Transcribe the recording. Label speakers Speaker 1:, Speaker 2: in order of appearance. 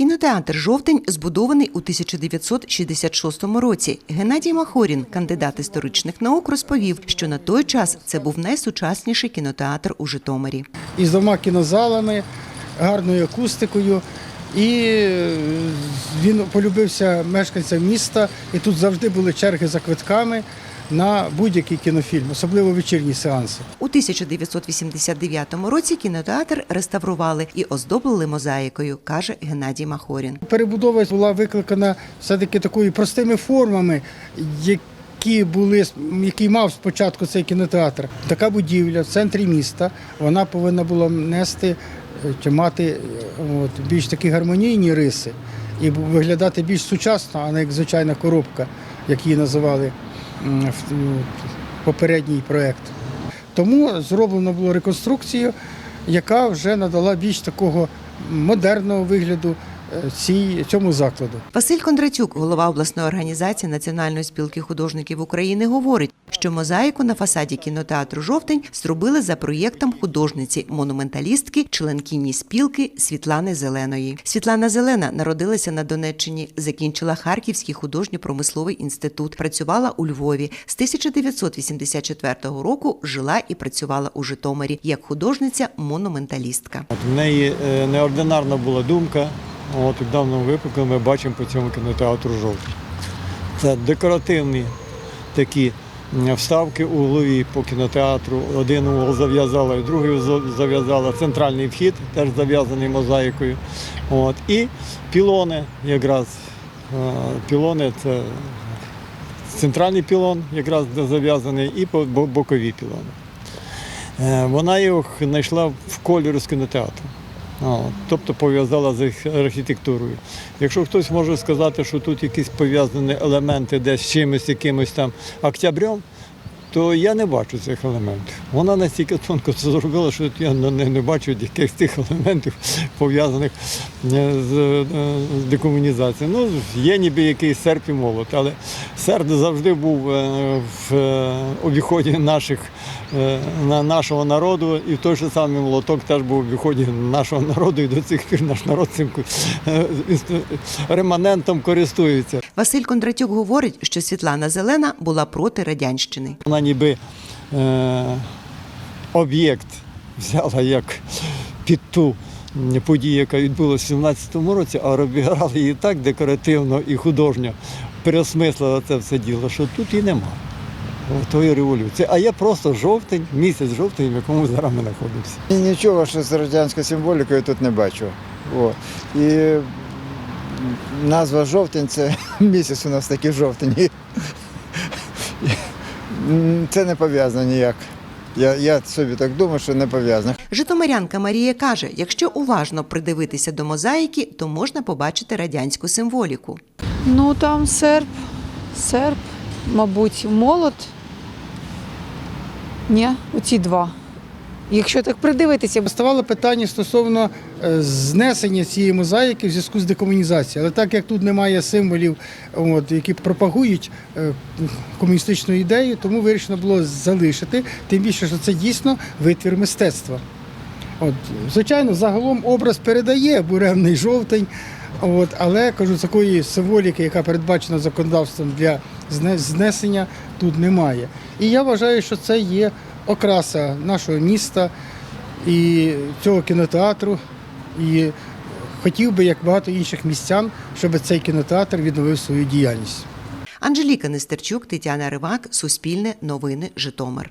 Speaker 1: Кінотеатр Жовтень збудований у 1966 році. Геннадій Махорін, кандидат історичних наук, розповів, що на той час це був найсучасніший кінотеатр у Житомирі.
Speaker 2: із двома кінозалами, гарною акустикою. І е, він полюбився мешканцям міста, і тут завжди були черги за квитками на будь-який кінофільм, особливо вечірні сеанси.
Speaker 1: У 1989 році кінотеатр реставрували і оздобили мозаїкою, каже Геннадій Махорін.
Speaker 2: Перебудова була викликана все-таки такою простими формами, які були які мав спочатку цей кінотеатр. Така будівля в центрі міста. Вона повинна була нести е, чи мати е, от, більш такі гармонійні риси і виглядати більш сучасно, а не як звичайна коробка, як її називали попередній проєкт. Тому зроблено було реконструкцію, яка вже надала більш такого модерного вигляду цій, цьому закладу.
Speaker 1: Василь Кондратюк, голова обласної організації Національної спілки художників України, говорить, що мозаїку на фасаді кінотеатру Жовтень зробили за проєктом художниці монументалістки, членкині спілки Світлани Зеленої. Світлана Зелена народилася на Донеччині, закінчила Харківський художньо-промисловий інститут, працювала у Львові. З 1984 року жила і працювала у Житомирі як художниця-монументалістка.
Speaker 3: В неї е, неординарна була думка. От в даному випадку ми бачимо по цьому кінотеатру жовтий. Це декоративні такі вставки углові по кінотеатру. Один угол зав'язала, і другий зав'язала. Центральний вхід теж зав'язаний мозаїкою. От. І пілони якраз. Е, Пілони це центральний пілон, якраз де зав'язаний, і бокові пілони. Е, Вона його знайшла в кольорі з кінотеатру. Тобто пов'язала з архітектурою. Якщо хтось може сказати, що тут якісь пов'язані елементи десь чимось, якимось там октябрем, то я не бачу цих елементів. Вона настільки тонко це зробила, що я не, не- бачу якихось тих елементів пов'язаних е, з, е, з декомунізацією. Ну, є ніби якийсь серп і молот, але серп завжди був е, в обіході наших, нашого народу, і в той же самий молоток теж був в обіході нашого народу, і до цих пір наш народ цим реманентом користується.
Speaker 1: Василь Кондратюк говорить, що Світлана Зелена була проти радянщини.
Speaker 3: Вона ніби е, об'єкт взяла як під ту подію, яка відбулася в 17-му році, а розбіграла її так декоративно і художньо, переосмислила це все діло, що тут і нема тої революції. А є просто жовтень, місяць жовтень, в якому зараз ми знаходимося.
Speaker 4: І нічого, що з радянською символікою тут не бачу. О. І назва жовтень це місяць у нас такий жовтень. Це не пов'язано ніяк. Я, я собі так думаю, що не пов'язано.
Speaker 1: Житомирянка Марія каже, якщо уважно придивитися до мозаїки, то можна побачити радянську символіку.
Speaker 5: Ну там серп, серп, мабуть, молот. Ні, оці два. Якщо так придивитися,
Speaker 2: Ставало питання стосовно е, знесення цієї мозаїки в зв'язку з декомунізацією. Але так як тут немає символів, от, які пропагують е, комуністичну ідею, тому вирішено було залишити. Тим більше, що це дійсно витвір мистецтва. От, звичайно, загалом образ передає буремний жовтень, от, але кажу, такої символіки, яка передбачена законодавством для знесення, тут немає. І я вважаю, що це є окраса нашого міста і цього кінотеатру. І хотів би, як багато інших містян, щоб цей кінотеатр відновив свою діяльність.
Speaker 1: Анжеліка Нестерчук, Тетяна Ривак, Суспільне, Новини, Житомир.